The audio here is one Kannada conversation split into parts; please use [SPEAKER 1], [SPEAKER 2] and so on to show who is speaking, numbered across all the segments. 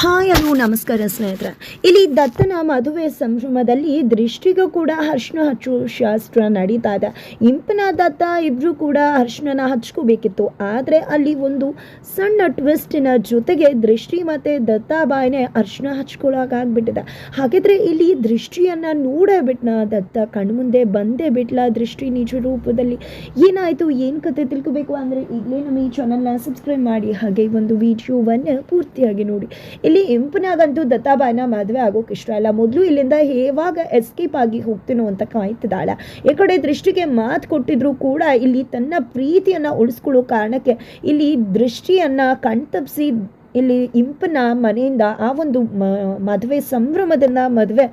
[SPEAKER 1] ಹಾಯ್ ಅಲೋ ನಮಸ್ಕಾರ ಸ್ನೇಹಿತರೆ. ಇಲ್ಲಿ ದತ್ತನ ಮದುವೆ ಸಂಭ್ರಮದಲ್ಲಿ ದೃಷ್ಟಿಗೂ ಕೂಡ ಅರ್ಶನ ಹಚ್ಚು ಶಾಸ್ತ್ರ ನಡೀತಾ ಇದೆ. ಇಂಪನ ದತ್ತ ಇಬ್ಬರು ಕೂಡ ಅರ್ಶನನ ಹಚ್ಕೋಬೇಕಿತ್ತು. ಆದರೆ ಅಲ್ಲಿ ಒಂದು ಸಣ್ಣ ಟ್ವಿಸ್ಟಿನ ಜೊತೆಗೆ ದೃಷ್ಟಿ ಮತ್ತು ದತ್ತಾಬಾಯಿನೇ ಅರ್ಶನ ಹಚ್ಕೊಳ್ಳೋಕಾಗ್ಬಿಟ್ಟಿದೆ ಹಾಗಿದ್ರೆ ಇಲ್ಲಿ ದೃಷ್ಟಿಯನ್ನು ನೋಡೇ ಬಿಟ್ನ ದತ್ತ? ಕಣ್ಮುಂದೆ ಬಂದೇ ಬಿಟ್ಲ ದೃಷ್ಟಿ ನಿಜ ರೂಪದಲ್ಲಿ? ಏನಾಯಿತು? ಏನು ಕತೆ ತಿಳ್ಕೊಬೇಕು ಅಂದರೆ ಈಗಲೇ ನಮ್ಮ ಈ ಚಾನಲ್ನ ಸಬ್ಸ್ಕ್ರೈಬ್ ಮಾಡಿ. ಹಾಗೆ ಒಂದು ವಿಡಿಯೋವನ್ನು ಪೂರ್ತಿಯಾಗಿ ನೋಡಿ. ಇಲ್ಲಿ ಇಂಪನಾಗಂತೂ ದತ್ತಾಬಾಯಿನ ಮದುವೆ ಆಗೋಕೆ ಇಷ್ಟ ಇಲ್ಲ. ಮೊದಲು ಇಲ್ಲಿಂದ ಹೇವಾಗ ಎಸ್ಕೇಪ್ ಆಗಿ ಹೋಗ್ತೀನೋ ಅಂತ ಕಾಯ್ತಿದ್ದಾಳೆ. ಈ ಕಡೆ ದೃಷ್ಟಿಗೆ ಮಾತು ಕೊಟ್ಟಿದ್ರು ಕೂಡ ಇಲ್ಲಿ ತನ್ನ ಪ್ರೀತಿಯನ್ನು ಉಳಿಸ್ಕೊಳ್ಳೋ ಕಾರಣಕ್ಕೆ ಇಲ್ಲಿ ದೃಷ್ಟಿಯನ್ನು ಕಣ್ತಪ್ಪಿಸಿ ಇಲ್ಲಿ ಇಂಪನ ಮನೆಯಿಂದ ಆ ಒಂದು ಮದುವೆ ಸಂಭ್ರಮದಿಂದ ಮದುವೆ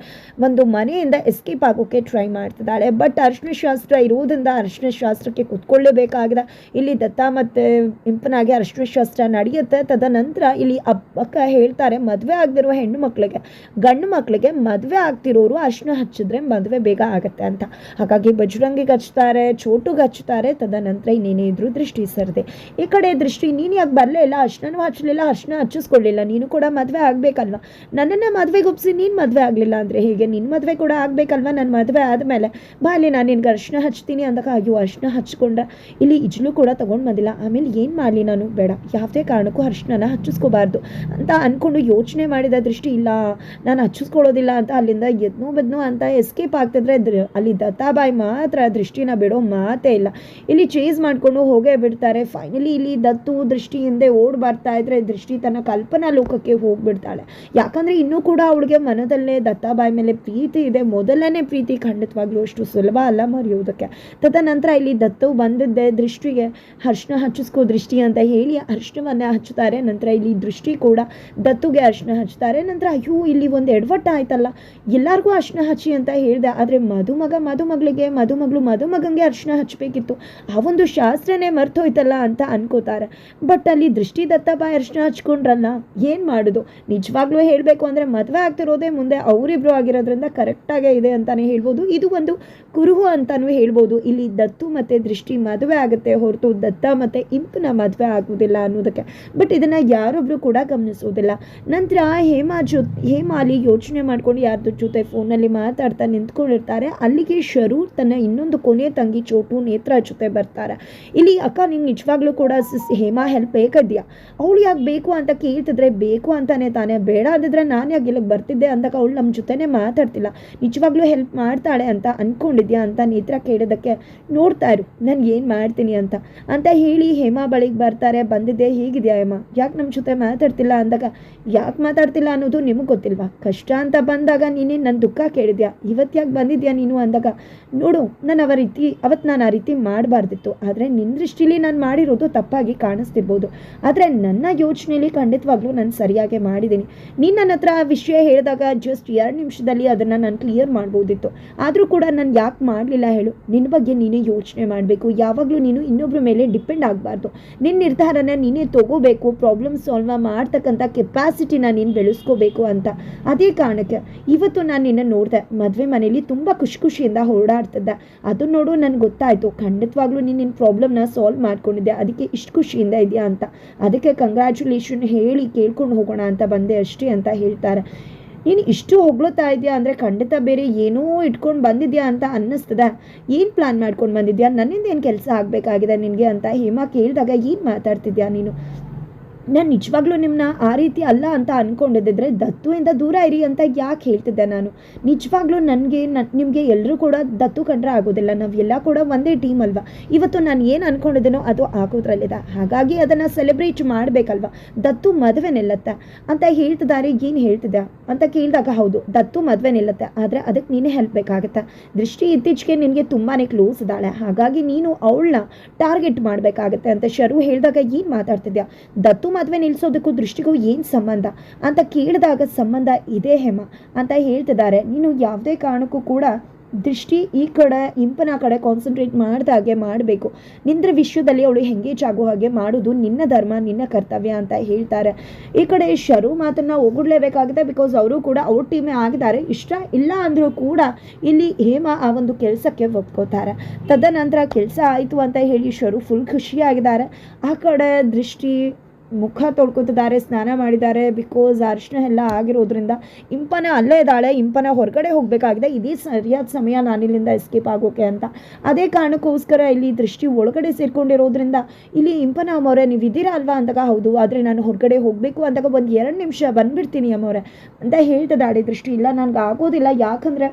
[SPEAKER 1] ಒಂದು ಮನೆಯಿಂದ ಎಸ್ಕೇಪ್ ಆಗೋಕ್ಕೆ ಟ್ರೈ ಮಾಡ್ತಿದ್ದಾಳೆ. ಬಟ್ ಅರ್ಶಿನ ಶಾಸ್ತ್ರ ಇರುವುದರಿಂದ ಅರ್ಶಿನ ಶಾಸ್ತ್ರಕ್ಕೆ ಕುತ್ಕೊಳ್ಳೇಬೇಕಾಗಿದೆ. ಇಲ್ಲಿ ದತ್ತ ಮತ್ತು ಇಂಪನಾಗಿ ಅರ್ಶಿನ ಶಾಸ್ತ್ರ ನಡೆಯುತ್ತೆ. ತದನಂತರ ಇಲ್ಲಿ ಅಕ್ಕ ಹೇಳ್ತಾರೆ, ಮದುವೆ ಆಗದಿರುವ ಹೆಣ್ಣು ಮಕ್ಕಳಿಗೆ ಗಂಡು ಮಕ್ಕಳಿಗೆ ಮದುವೆ ಆಗ್ತಿರೋರು ಅರ್ಶಿನ ಹಚ್ಚಿದ್ರೆ ಮದುವೆ ಬೇಗ ಆಗುತ್ತೆ ಅಂತ. ಹಾಗಾಗಿ ಬಜರಂಗಿಗೆ ಹಚ್ತಾರೆ, ಚೋಟುಗೆ ಹಚ್ತಾರೆ. ತದನಂತರ ಇನ್ನೇನೇ ಇದ್ರು ದೃಷ್ಟಿ ಸರದೆ. ಈ ಕಡೆ ದೃಷ್ಟಿ ನೀನು ಯಾಕೆ ಬರಲೇ ಇಲ್ಲ? ಅರ್ಶನೂ ಹಚ್ಚಲಿಲ್ಲ, ಅರ್ಶನ ಹಚ್ಚಿಸ್ಕೊಳ್ಳಿಲ್ಲ. ನೀನು ಕೂಡ ಮದುವೆ ಆಗಬೇಕಲ್ವ? ನನ್ನನ್ನು ಮದುವೆಗೆ ಒಪ್ಸಿ ನೀನು ಮದುವೆ ಆಗಲಿಲ್ಲ ಅಂದರೆ ಹೇಗೆ? ನಿನ್ನ ಮದುವೆ ಕೂಡ ಆಗಬೇಕಲ್ವ ನನ್ನ ಮದುವೆ ಆದಮೇಲೆ? ಬಾಲಿ ನಾನು ನಿನ್ಗೆ ಅರ್ಶನ ಹಚ್ತೀನಿ ಅಂದಾಗ ಅಯ್ಯೋ ಅರ್ಶನ ಹಚ್ಕೊಂಡ್ರೆ ಇಲ್ಲಿ ಇಜ್ಲು ಕೂಡ ತೊಗೊಂಡು ಬಂದಿಲ್ಲ. ಆಮೇಲೆ ಏನು ಮಾಡಲಿ ನಾನು? ಬೇಡ. ಯಾವುದೇ ಕಾರಣಕ್ಕೂ ಅರ್ಶಿನ ಹಚ್ಚಿಸ್ಕೋಬಾರ್ದು ಅಂತ ಅಂದ್ಕೊಂಡು ಯೋಚನೆ ಮಾಡಿದ ದೃಷ್ಟಿ ಇಲ್ಲ. ನಾನು ಹಚ್ಚಿಸ್ಕೊಳ್ಳೋದಿಲ್ಲ ಅಂತ ಅಲ್ಲಿಂದ ಎದ್ನೋ ಬದ್ನೋ ಅಂತ ಎಸ್ಕೇಪ್ ಆಗ್ತಿದ್ರೆ ದ್ರ- ಅಲ್ಲಿ ದತ್ತಾಬಾಯಿ ಮಾತ್ರ ದೃಷ್ಟಿನ ಬಿಡೋ ಮಾತೇ ಇಲ್ಲ. ಇಲ್ಲಿ ಚೇಸ್ ಮಾಡಿಕೊಂಡು ಹೋಗೇ ಬಿಡ್ತಾರೆ. ಫೈನಲಿ ಇಲ್ಲಿ ದತ್ತು ದೃಷ್ಟಿ ಹಿಂದೆ ಓಡ್ ಬರ್ತಾ ಇದ್ರೆ ದೃಷ್ಟಿ ತನ್ನ ಕಲ್ಪನಾ ಲೋಕಕ್ಕೆ ಹೋಗ್ಬಿಡ್ತಾಳೆ. ಯಾಕಂದ್ರೆ ಇನ್ನೂ ಕೂಡ ಅವಳಿಗೆ ಮನದಲ್ಲೇ ದತ್ತಾಬಾಯಿ ಮೇಲೆ ಪ್ರೀತಿ ಇದೆ. ಮೊದಲನೇ ಪ್ರೀತಿ ಖಂಡಿತವಾಗ್ಲೂ ಅಷ್ಟು ಸುಲಭ ಅಲ್ಲ ಮರೆಯೋದಕ್ಕೆ ತದನಂತರ ಇಲ್ಲಿ ದತ್ತು ಬಂದಿದ್ದೆ ದೃಷ್ಟಿಗೆ. ಅರ್ಶನ ಹಚ್ಚಿಸ್ಕೋ ದೃಷ್ಟಿ ಅಂತ ಹೇಳಿ ಅರ್ಶನವನ್ನು ಹಚ್ಚುತ್ತಾರೆ. ನಂತರ ಇಲ್ಲಿ ದೃಷ್ಟಿ ಕೂಡ ದತ್ತುಗೆ ಅರ್ಶನ ಹಚ್ಚುತ್ತಾರೆ. ನಂತರ ಅಯ್ಯೋ, ಇಲ್ಲಿ ಒಂದು ಎಡವಟ್ಟ ಆಯ್ತಲ್ಲ. ಎಲ್ಲರಿಗೂ ಅರ್ಶನ ಹಚ್ಚಿ ಅಂತ ಹೇಳಿದೆ. ಆದರೆ ಮಧುಮಗ ಮಧುಮಗಳಿಗೆ ಮಧುಮಗಳು ಮಧುಮಗಂಗೆ ಅರ್ಶನ ಹಚ್ಚಬೇಕಿತ್ತು. ಆ ಒಂದು ಶಾಸ್ತ್ರನೇ ಮರ್ತೋಯ್ತಲ್ಲ ಅಂತ ಅನ್ಕೋತಾರೆ. ಬಟ್ ಅಲ್ಲಿ ದೃಷ್ಟಿ ದತ್ತಬಾಯಿ ಅರ್ಶನ ಹಚ್ಕೊಂಡ್ರಲ್ಲ ಏನು ಮಾಡೋದು? ನಿಜವಾಗ್ಲೂ ಹೇಳಬೇಕು ಅಂದರೆ ಮದುವೆ ಆಗ್ತಿರೋದೇ ಮುಂದೆ ಅವರಿಬ್ರು ಆಗಿರೋದ್ರಿಂದ ಕರೆಕ್ಟಾಗೇ ಇದೆ ಅಂತಾನೆ ಹೇಳ್ಬೋದು. ಇದು ಒಂದು ಕುರುಹು ಅಂತಾನೂ ಹೇಳ್ಬೋದು. ಇಲ್ಲಿ ದತ್ತು ಮತ್ತು ದೃಷ್ಟಿ ಮದುವೆ ಆಗುತ್ತೆ ಹೊರತು ದತ್ತ ಮತ್ತು ಇಂಪನ ಮದುವೆ ಆಗುವುದಿಲ್ಲ ಅನ್ನೋದಕ್ಕೆ. ಬಟ್ ಇದನ್ನು ಯಾರೊಬ್ಬರು ಕೂಡ ಗಮನಿಸೋದಿಲ್ಲ. ನಂತರ ಹೇಮಾ ಜೊ ಹೇಮಾಲಿ ಯೋಚನೆ ಮಾಡ್ಕೊಂಡು ಯಾರ್ದ್ರ ಜೊತೆ ಫೋನಲ್ಲಿ ಮಾತಾಡ್ತಾ ನಿಂತ್ಕೊಂಡಿರ್ತಾರೆ. ಅಲ್ಲಿಗೆ ಶರೂರ್ ತನ್ನ ಇನ್ನೊಂದು ಕೊನೆ ತಂಗಿ ಚೋಟು ನೇತ್ರ ಜೊತೆ ಬರ್ತಾರೆ. ಇಲ್ಲಿ ಅಕ್ಕ ನಿಂಗೆ ನಿಜವಾಗ್ಲೂ ಕೂಡ ಹೇಮಾ ಹೆಲ್ಪ್ ಬೇಕದ್ಯಾ? ಅವಳು ಯಾಕೆ ಬೇಕು ಅಂತ ಕೇಳ್ತಿದ್ರೆ ಬೇಕು ಅಂತಾನೆ ತಾನೇ. ಬೇಡ ಅಂದಿದ್ರೆ ನಾನು ಯಾಕೆ ಇಲ್ಲಿಗೆ ಬರ್ತಿದ್ದೆ ಅಂದಾಗ ಅವಳು ನಮ್ಮ ಜೊತೆನೇ ಮಾತಾಡ್ತಿಲ್ಲ. ನಿಜವಾಗ್ಲೂ ಹೆಲ್ಪ್ ಮಾಡ್ತಾಳೆ ಅಂತ ಅನ್ಕೊಂಡಿದ್ಯಾ ಅಂತ ನೇತ್ರ ಕೇಳೋದಕ್ಕೆ ನೋಡ್ತಾ ಇರು, ನಾನು ಏನು ಮಾಡ್ತೀನಿ ಅಂತ. ಅಂತ ಹೇಳಿ ಹೇಮಾ ಬಳಿಗೆ ಬರ್ತಾರೆ. ಬಂದಿದ್ದೆ, ಹೇಗಿದೆಯಾ ಹೇಮಾ? ಯಾಕೆ ನಮ್ಮ ಜೊತೆ ಮಾತಾಡ್ತಿಲ್ಲ? ಅಂದಾಗ, ಯಾಕೆ ಮಾತಾಡ್ತಿಲ್ಲ ಅನ್ನೋದು ನಿಮಗೆ ಗೊತ್ತಿಲ್ವಾ? ಕಷ್ಟ ಅಂತ ಬಂದಾಗ ನೀನೇ ನನ್ನ ದುಃಖ ಕೇಳಿದ್ಯಾ? ಇವತ್ತು ಯಾಕೆ ಬಂದಿದ್ಯಾ ನೀನು? ಅಂದಾಗ, ನೋಡು, ನಾನು ಅವ ರೀತಿ, ಅವತ್ತು ನಾನು ಆ ರೀತಿ ಮಾಡಬಾರ್ದಿತ್ತು. ಆದರೆ ನಿನ್ನ ದೃಷ್ಟಿಲಿ ನಾನು ಮಾಡಿರೋದು ತಪ್ಪಾಗಿ ಕಾಣಿಸ್ತಿರ್ಬೋದು. ಆದರೆ ನನ್ನ ಯೋಚನೆಯಲ್ಲಿ ಖಂಡಿತವಾಗ್ಲೂ ನಾನು ಸರಿಯಾಗಿ ಮಾಡಿದ್ದೀನಿ ನೀನು ನನ್ನ ಹತ್ರ ಆ ವಿಷಯ ಹೇಳಿದಾಗ ಜಸ್ಟ್ ಎರಡು ನಿಮಿಷದಲ್ಲಿ ಅದನ್ನು ನಾನು ಕ್ಲಿಯರ್ ಮಾಡ್ಬೋದಿತ್ತು. ಆದರೂ ಕೂಡ ನಾನು ಯಾಕೆ ಮಾಡಲಿಲ್ಲ ಹೇಳು. ನಿನ್ನ ಬಗ್ಗೆ ನೀನೇ ಯೋಚನೆ ಮಾಡಬೇಕು. ಯಾವಾಗಲೂ ನೀನು ಇನ್ನೊಬ್ಬರ ಮೇಲೆ ಡಿಪೆಂಡ್ ಆಗಬಾರ್ದು. ನಿನ್ನ ನಿರ್ಧಾರನ ನೀನೇ ತಗೋಬೇಕು ಪ್ರಾಬ್ಲಮ್ ಸಾಲ್ವ್ ಮಾಡ್ತಕ್ಕಂಥ ಕೆಪಾಸಿಟಿನ ನೀನು ಬೆಳೆಸ್ಕೋಬೇಕು ಅಂತ. ಅದೇ ಕಾರಣಕ್ಕೆ ಇವತ್ತು ನಾನು ನಿನ್ನ ನೋಡಿದೆ. ಮದುವೆ ಮನೇಲಿ ತುಂಬ ಖುಷಿ ಖುಷಿಯಿಂದ ಓಡಾಡ್ತಿದ್ದೆ. ಅದು ನೋಡು ನನಗೆ ಗೊತ್ತಾಯಿತು. ಖಂಡಿತವಾಗ್ಲೂ ನೀನು ನಿನ್ನ ಪ್ರಾಬ್ಲಮ್ನ ಸಾಲ್ವ್ ಮಾಡ್ಕೊಂಡಿದ್ದೆ ಅದಕ್ಕೆ ಇಷ್ಟು ಖುಷಿಯಿಂದ ಇದೆಯಾ ಅಂತ. ಅದಕ್ಕೆ ಕಂಗ್ರ್ಯಾಚುಲೇಷನ್ ಹೇಳಿ ಕೇಳ್ಕೊಂಡು ಹೋಗೋಣ ಅಂತ ಬಂದೆ ಅಷ್ಟೇ ಅಂತ ಹೇಳ್ತಾರೆ. ನೀನು ಇಷ್ಟು ಹೊಗಳುತ್ತಾ ಇದೆಯಾ? ಅಂದರೆ ಖಂಡಿತ ಬೇರೆ ಏನೋ ಇಟ್ಕೊಂಡು ಬಂದಿದ್ಯಾ ಅಂತ ಅನ್ನಿಸ್ತದ. ಏನು ಪ್ಲಾನ್ ಮಾಡ್ಕೊಂಡು ಬಂದಿದ್ಯಾ? ನನ್ನಿಂದ ಏನು ಕೆಲಸ ಆಗಬೇಕಾಗಿದೆ ನಿನಗೆ ಅಂತ ಹೇಮಾ ಕೇಳಿದಾಗ ಏನು ಮಾತಾಡ್ತಿದ್ಯಾ ನೀನು? ನಾನು ನಿಜವಾಗ್ಲೂ ನಿಮ್ಮನ್ನ ಆ ರೀತಿ ಅಲ್ಲ ಅಂತ ಅಂದ್ಕೊಂಡಿದ್ದಿದ್ರೆ ದತ್ತುವಿಂದ ದೂರ ಇರಿ ಅಂತ ಯಾಕೆ ಹೇಳ್ತಿದ್ದೆ ನಾನು? ನಿಜವಾಗ್ಲೂ ನನಗೆ ನನ್ ನಿಮಗೆ ಎಲ್ಲರೂ ಕೂಡ ದತ್ತು ಕಂಡ್ರೆ ಆಗೋದಿಲ್ಲ. ನಾವೆಲ್ಲ ಕೂಡ ಒಂದೇ ಟೀಮ್ ಅಲ್ವಾ? ಇವತ್ತು ನಾನು ಏನು ಅಂದ್ಕೊಂಡಿದ್ದೀನೋ ಅದು ಆಗೋದ್ರಲ್ಲಿದೆ. ಹಾಗಾಗಿ ಅದನ್ನು ಸೆಲೆಬ್ರೇಟ್ ಮಾಡಬೇಕಲ್ವಾ? ದತ್ತು ಮದುವೆ ನಿಲ್ಲತ್ತೆ ಅಂತ ಹೇಳ್ತಿದ್ದಾರೆ ಏನು ಹೇಳ್ತಿದ್ದೆ ಅಂತ ಕೇಳಿದಾಗ ಹೌದು, ದತ್ತು ಮದುವೆ ನಿಲ್ಲತ್ತೆ. ಆದರೆ ಅದಕ್ಕೆ ನೀನೇ ಹೆಲ್ಪ್ ಬೇಕಾಗುತ್ತೆ. ದೃಷ್ಟಿ ಇತ್ತೀಚೆಗೆ ನಿನಗೆ ತುಂಬಾ ಕ್ಲೋಸ್ ಇದ್ದಾಳೆ. ಹಾಗಾಗಿ ನೀನು ಅವಳನ್ನ ಟಾರ್ಗೆಟ್ ಮಾಡಬೇಕಾಗತ್ತೆ ಅಂತ ಶರು ಹೇಳಿದಾಗ ಏನು ಮಾತಾಡ್ತಿದ್ಯಾ? ದತ್ತು ಮದುವೆ ನಿಲ್ಲಿಸೋದಕ್ಕೂ ದೃಷ್ಟಿಗೂ ಏನು ಸಂಬಂಧ? ಅಂತ ಕೇಳಿದಾಗ ಸಂಬಂಧ ಇದೆ ಹೇಮ? ಅಂತ ಹೇಳ್ತಿದ್ದಾರೆ. ನೀನು ಯಾವುದೇ ಕಾರಣಕ್ಕೂ ಕೂಡ ದೃಷ್ಟಿ ಈ ಕಡೆ, ಇಂಪನ ಕಡೆ ಕಾನ್ಸಂಟ್ರೇಟ್ ಮಾಡ್ದಾಗೆ ಮಾಡಬೇಕು. ನಿಂದ್ರ ವಿಶ್ವದಲ್ಲಿ ಅವಳು ಎಂಗೇಜ್ ಆಗೋ ಹಾಗೆ ಮಾಡೋದು, ನಿನ್ನ ಧರ್ಮ, ನಿನ್ನ ಕರ್ತವ್ಯ ಅಂತ ಹೇಳ್ತಾರೆ. ಈ ಕಡೆ ಶರು ಮಾತನ್ನ ಒಗ್ಗಡ್ಲೇಬೇಕಾಗುತ್ತೆ ಬಿಕಾಸ್ ಅವರು ಕೂಡ ಅವ್ರ ಟೀಮೇ ಆಗಿದ್ದಾರೆ. ಇಷ್ಟ ಇಲ್ಲ ಅಂದರೂ ಕೂಡ ಇಲ್ಲಿ ಹೇಮ ಆ ಒಂದು ಕೆಲಸಕ್ಕೆ ಒಪ್ಕೋತಾರೆ. ತದನಂತರ ಕೆಲಸ ಆಯಿತು ಅಂತ ಹೇಳಿ ಶರು ಫುಲ್ ಖುಷಿಯಾಗಿದ್ದಾರೆ. ಆ ಕಡೆ ದೃಷ್ಟಿ ಮುಖ ತೊಳ್ಕೊತಿದ್ದಾರೆ, ಸ್ನಾನ ಮಾಡಿದ್ದಾರೆ ಬಿಕಾಸ್ ಅರಿಶಿನ ಎಲ್ಲ ಆಗಿರೋದ್ರಿಂದ ಇಂಪನ ಅಲ್ಲೇ ಇದ್ದಾಳೆ, ಇಂಪನ ಹೊರಗಡೆ ಹೋಗಬೇಕಾಗಿದೆ. ಇದೇ ಸರಿಯಾದ ಸಮಯ ನಾನಿಲ್ಲಿಂದ ಎಸ್ಕೇಪ್ ಆಗೋಕೆ ಅಂತ. ಅದೇ ಕಾರಣಕ್ಕೋಸ್ಕರ ಇಲ್ಲಿ ದೃಷ್ಟಿ ಒಳಗಡೆ ಸೇರ್ಕೊಂಡಿರೋದ್ರಿಂದ ಇಲ್ಲಿ ಇಂಪನ ಅಮ್ಮವ್ರೆ, ನೀವು ಇದ್ದೀರಾ ಅಲ್ವಾ ಅಂದಾಗ, ಹೌದು, ಆದರೆ ನಾನು ಹೊರಗಡೆ ಹೋಗಬೇಕು ಅಂದಾಗ ಒಂದು ಎರಡು ನಿಮಿಷ ಬಂದುಬಿಡ್ತೀನಿ ಅಮ್ಮವ್ರೆ ಅಂತ ಹೇಳ್ತಿದ್ದಾಳೆ. ದೃಷ್ಟಿ ಇಲ್ಲ, ನನಗೆ ಆಗೋದಿಲ್ಲ. ಯಾಕಂದರೆ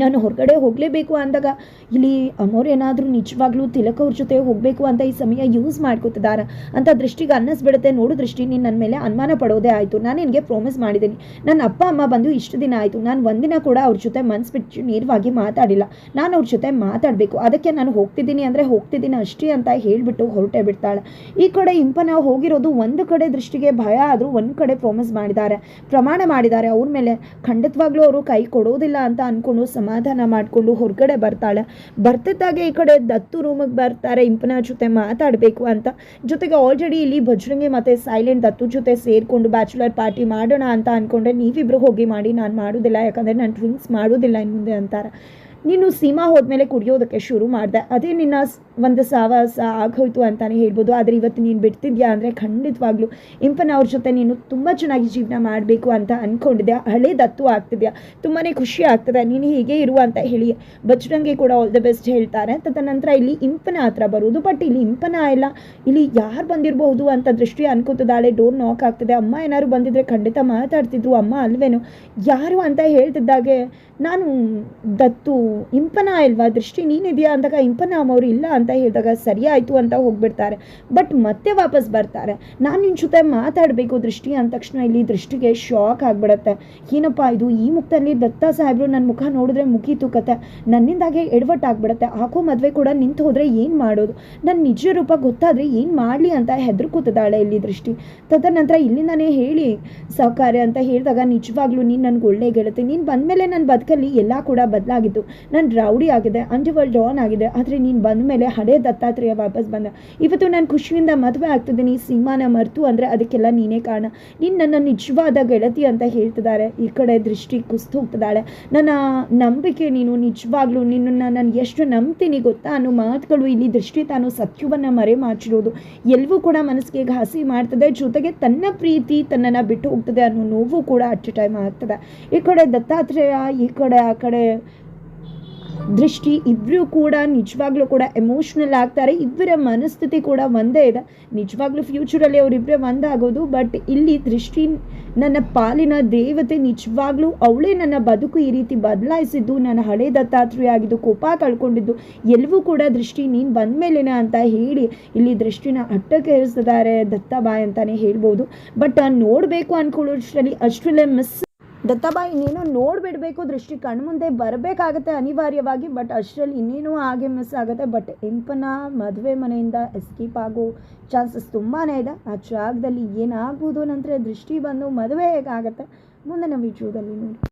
[SPEAKER 1] ನಾನು ಹೊರಗಡೆ ಹೋಗಲೇಬೇಕು ಅಂದಾಗ ಇಲ್ಲಿ ಅಮೋರ್ ಏನಾದರೂ ನಿಜವಾಗ್ಲೂ ತಿಲಕ್ ಅವ್ರ ಜೊತೆ ಹೋಗಬೇಕು ಅಂತ ಈ ಸಮಯ ಯೂಸ್ ಮಾಡ್ಕೊತಿದ್ದಾರೆ ಅಂತ ದೃಷ್ಟಿಗೆ ಅನ್ನಿಸ್ಬಿಡುತ್ತೆ. ನೋಡು ದೃಷ್ಟಿ, ನೀನು ನನ್ನ ಮೇಲೆ ಅನುಮಾನ ಪಡೋದೇ ಆಯಿತು. ನಾನು ನಿನಗೆ ಪ್ರಾಮಿಸ್ ಮಾಡಿದ್ದೀನಿ. ನನ್ನ ಅಪ್ಪ, ಅಮ್ಮ ಬಂದು ಇಷ್ಟು ದಿನ ಆಯಿತು. ನಾನು ಒಂದಿನ ಕೂಡ ಅವ್ರ ಜೊತೆ ಮನ್ಸು ಬಿಟ್ಟು ನೇರವಾಗಿ ಮಾತಾಡಿಲ್ಲ. ನಾನು ಅವ್ರ ಜೊತೆ ಮಾತಾಡಬೇಕು. ಅದಕ್ಕೆ ನಾನು ಹೋಗ್ತಿದ್ದೀನಿ ಅಂದರೆ ಹೋಗ್ತಿದ್ದೀನಿ ಅಷ್ಟೇ ಅಂತ ಹೇಳಿಬಿಟ್ಟು ಹೊರಟೇ ಬಿಡ್ತಾಳೆ. ಈ ಕಡೆ ಇಂಪನ ಹೋಗಿರೋದು ಒಂದು ಕಡೆ ದೃಷ್ಟಿಗೆ ಭಯ ಆದರೂ ಒಂದು ಕಡೆ ಪ್ರಾಮಿಸ್ ಮಾಡಿದ್ದಾರೆ. ಪ್ರಮಾಣ ಮಾಡಿದ್ದಾರೆ. ಅವ್ರ ಮೇಲೆ ಖಂಡಿತವಾಗ್ಲೂ ಅವರು ಕೈ ಕೊಡೋದಿಲ್ಲ ಅಂತ ಅಂದ್ಕೊಂಡು ಸಮಾಧಾನ ಮಾಡಿಕೊಂಡು ಹೊರಗಡೆ ಬರ್ತಾಳೆ. ಬರ್ತಿದ್ದಾಗೆ ಈ ಕಡೆ ದತ್ತು ರೂಮಿಗೆ ಬರ್ತಾರೆ. ಇಂಪನ ಜೊತೆ ಮಾತಾಡಬೇಕು ಅಂತ. ಜೊತೆಗೆ ಆಲ್ರೆಡಿ ಇಲ್ಲಿ ಭಜ್ರಂಗಿ ಮತ್ತು ಸೈಲೆಂಟ್ ದತ್ತು ಜೊತೆ ಸೇರಿಕೊಂಡು ಬ್ಯಾಚುಲರ್ ಪಾರ್ಟಿ ಮಾಡೋಣ ಅಂತ ಅಂದ್ಕೊಂಡ್ರೆ ನೀವಿಬ್ಬರು ಹೋಗಿ ಮಾಡಿ, ನಾನು ಮಾಡೋದಿಲ್ಲ. ಯಾಕಂದರೆ ನಾನು ಡ್ರಿಂಕ್ಸ್ ಮಾಡೋದಿಲ್ಲ ಇನ್ನು ಮುಂದೆ ಅಂತಾರೆ. ನೀನು ಸೀಮಾ ಹೋದ್ಮೇಲೆ ಕುಡಿಯೋದಕ್ಕೆ ಶುರು ಮಾಡಿದೆ. ಅದೇ ನಿನ್ನ ಒಂದು ಸಾವಾಸ ಆಗೋಯ್ತು ಅಂತಲೇ ಹೇಳ್ಬೋದು. ಆದರೆ ಇವತ್ತು ನೀನು ಬಿಡ್ತಿದ್ಯಾ ಅಂದರೆ ಖಂಡಿತವಾಗ್ಲೂ. ಇಂಪನ ಅವ್ರ ಜೊತೆ ನೀನು ತುಂಬ ಚೆನ್ನಾಗಿ ಜೀವನ ಮಾಡಬೇಕು ಅಂತ ಅಂದ್ಕೊಂಡಿದ್ದೆ ಹಳೆ ದತ್ತು ಆಗ್ತಿದ್ಯಾ? ತುಂಬಾ ಖುಷಿ ಆಗ್ತದೆ. ನೀನು ಹೀಗೆ ಇರು ಅಂತ ಹೇಳಿ ಬಜರಂಗಿ ಕೂಡ ಆಲ್ ದ ಬೆಸ್ಟ್ ಹೇಳ್ತಾರೆ. ತದನಂತರ ಇಲ್ಲಿ ಇಂಪನ ಹತ್ರ ಬರೋದು. ಬಟ್ ಇಲ್ಲಿ ಇಂಪನ ಇಲ್ಲ. ಇಲ್ಲಿ ಯಾರು ಬಂದಿರಬಹುದು ಅಂತ ದೃಷ್ಟಿ ಅನ್ಕೋತದಾಳೆ ಡೋರ್ ನಾಕ್ ಆಗ್ತದೆ. ಅಮ್ಮ ಏನಾದ್ರು ಬಂದಿದ್ರೆ ಖಂಡಿತ ಮಾತಾಡ್ತಿದ್ರು. ಅಮ್ಮ ಅಲ್ವೇನು? ಯಾರು ಅಂತ ಹೇಳ್ತಿದ್ದಾಗೆ ನಾನು ದತ್ತು ಇಂಪನ ಇಲ್ವಾ? ದೃಷ್ಟಿ ನೀನಿದೆಯಾ ಅಂದಾಗ ಇಂಪನ ಅವರು ಇಲ್ಲ ಅಂತ ಹೇಳಿದಾಗ ಸರಿ ಆಯಿತು ಅಂತ ಹೋಗ್ಬಿಡ್ತಾರೆ. ಬಟ್ ಮತ್ತೆ ವಾಪಸ್ ಬರ್ತಾರೆ. ನಾನು ನಿನ್ನ ಜೊತೆ ಮಾತಾಡಬೇಕು ದೃಷ್ಟಿ ಅಂದ ತಕ್ಷಣ ಇಲ್ಲಿ ದೃಷ್ಟಿಗೆ ಶಾಕ್ ಆಗಿಬಿಡತ್ತೆ. ಏನಪ್ಪ ಇದು? ಈ ಮುಖದಲ್ಲಿ ದತ್ತ ಸಾಹೇಬರು ನನ್ನ ಮುಖ ನೋಡಿದ್ರೆ ಮುಗೀತು ಕತೆ ನನ್ನಿಂದಾಗೆ ಆಗಿಬಿಡುತ್ತೆ. ಹಾಕೋ ಮದುವೆ ಕೂಡ ನಿಂತು ಹೋದರೆ ಏನು ಮಾಡೋದು? ನನ್ನ ನಿಜ ರೂಪ ಗೊತ್ತಾದರೆ ಏನು ಮಾಡಲಿ ಅಂತ ಹೆದರ್ಕೋತಿದ್ದಾಳೆ ಇಲ್ಲಿ ದೃಷ್ಟಿ. ತದನಂತರ ಇಲ್ಲಿಂದಾನೇ ಹೇಳಿ ಸಹಕಾರ ಅಂತ ಹೇಳಿದಾಗ ನಿಜವಾಗ್ಲೂ ನೀನು ನನಗೆ ಒಳ್ಳೆ ಗೆಳತಿ. ನೀನು ಬಂದಮೇಲೆ ನನ್ನ ಬದುಕಲ್ಲಿ ಎಲ್ಲ ಕೂಡ ಬದಲಾಗಿತ್ತು ನಾನು ರೌಡಿ ಆಗಿದೆ ಅಂಡರ್ವರ್ಲ್ಡ್ ಡಾನ್ ಆಗಿದೆ, ಆದರೆ ನೀನು ಬಂದ ಮೇಲೆ ಹಳೆ ದತ್ತಾತ್ರೇಯ ವಾಪಸ್ ಬಂದ. ಇವತ್ತು ನಾನು ಖುಷಿಯಿಂದ ಮದುವೆ ಆಗ್ತಿದ್ದೀನಿ, ಸೀಮಾನ ಮರೆತು ಅಂದರೆ ಅದಕ್ಕೆಲ್ಲ ನೀನೇ ಕಾರಣ. ನೀನು ನನ್ನ ನಿಜವಾದ ಗೆಳತಿ ಅಂತ ಹೇಳ್ತಿದ್ದಾರೆ. ಈ ಕಡೆ ದೃಷ್ಟಿ ಕುಸ್ತು ಹೋಗ್ತಿದ್ದಾಳೆ. ನನ್ನ ನಂಬಿಕೆ ನೀನು ನಿಜವಾಗ್ಲೂ ನಿನ್ನನ್ನು ನಾನು ಎಷ್ಟು ನಂಬ್ತೀನಿ ಗೊತ್ತಾ ಅನ್ನೋ ಮಾತುಗಳು ಇಲ್ಲಿ ದೃಷ್ಟಿ ತಾನು ಸತ್ಯವನ್ನು ಮರೆ ಮಾಚಿರೋದು. ಎಲ್ಲವೂ ಕೂಡ ಮನಸ್ಸಿಗೆ ಘಾಸಿ ಮಾಡ್ತದೆ, ಜೊತೆಗೆ ತನ್ನ ಪ್ರೀತಿ ತನ್ನನ್ನು ಬಿಟ್ಟು ಹೋಗ್ತದೆ ಅನ್ನೋ ನೋವು ಕೂಡ ಅಟ್ ಟೈಮ್ ಆಗ್ತದೆ. ಈ ಕಡೆ ದತ್ತಾತ್ರೇಯ, ಈ ಕಡೆ ಆ ಕಡೆ ದೃಷ್ಟಿ ಇಬ್ಬರೂ ಕೂಡ ನಿಜವಾಗ್ಲೂ ಕೂಡ ಎಮೋಷ್ನಲ್ ಆಗ್ತಾರೆ. ಇಬ್ಬರ ಮನಸ್ಥಿತಿ ಕೂಡ ಒಂದೇ ಇದೆ. ನಿಜವಾಗ್ಲೂ ಫ್ಯೂಚರಲ್ಲಿ ಅವರಿಬ್ಬರೇ ಒಂದಾಗೋದು ಬಟ್ ಇಲ್ಲಿ ದೃಷ್ಟಿ ನನ್ನ ಪಾಲಿನ ದೇವತೆ ನಿಜವಾಗ್ಲೂ ಅವಳೇ ನನ್ನ ಬದುಕು ಈ ರೀತಿ ಬದಲಾಯಿಸಿದ್ದು, ನನ್ನ ಹಳೆ ದತ್ತಾತ್ರಿ ಆಗಿದ್ದು, ಕೋಪ ಕಳ್ಕೊಂಡಿದ್ದು ಎಲ್ಲವೂ ಕೂಡ ದೃಷ್ಟಿ ನೀನು ಬಂದಮೇಲೆನ ಅಂತ ಹೇಳಿ ಇಲ್ಲಿ ದೃಷ್ಟಿನ ಅಟ್ಟಕ್ಕೆ ದತ್ತ ಬಾಯ್ ಅಂತಲೇ ಹೇಳ್ಬೋದು ಬಟ್ ನೋಡಬೇಕು ಅಂದ್ಕೊಳ್ಳೋಷ್ಟರಲ್ಲಿ ಅಷ್ಟರಲ್ಲೇ ಮಿಸ್ ದತ್ತಾಬಾಯಿ, ಇನ್ನೇನೋ ನೋಡಿಬಿಡಬೇಕು, ದೃಷ್ಟಿ ಕಣ್ಮುಂದೆ ಬರಬೇಕಾಗತ್ತೆ ಅನಿವಾರ್ಯವಾಗಿ, ಬಟ್ ಅಷ್ಟರಲ್ಲಿ ಇನ್ನೇನೋ ಹಾಗೆ ಮಿಸ್ ಆಗುತ್ತೆ. ಬಟ್ ಇಂಪನ ಮದುವೆ ಮನೆಯಿಂದ ಎಸ್ಕೇಪ್ ಆಗೋ ಚಾನ್ಸಸ್ ತುಂಬಾ ಇದೆ. ಆ ಜಾಗದಲ್ಲಿ ಏನಾಗ್ಬೋದು ನಂತರ ದೃಷ್ಟಿ ಬಂದು ಮದುವೆ ಹೇಗಾಗುತ್ತೆ ಈ ವಿಡಿಯೋದಲ್ಲಿ ನೋಡಿ.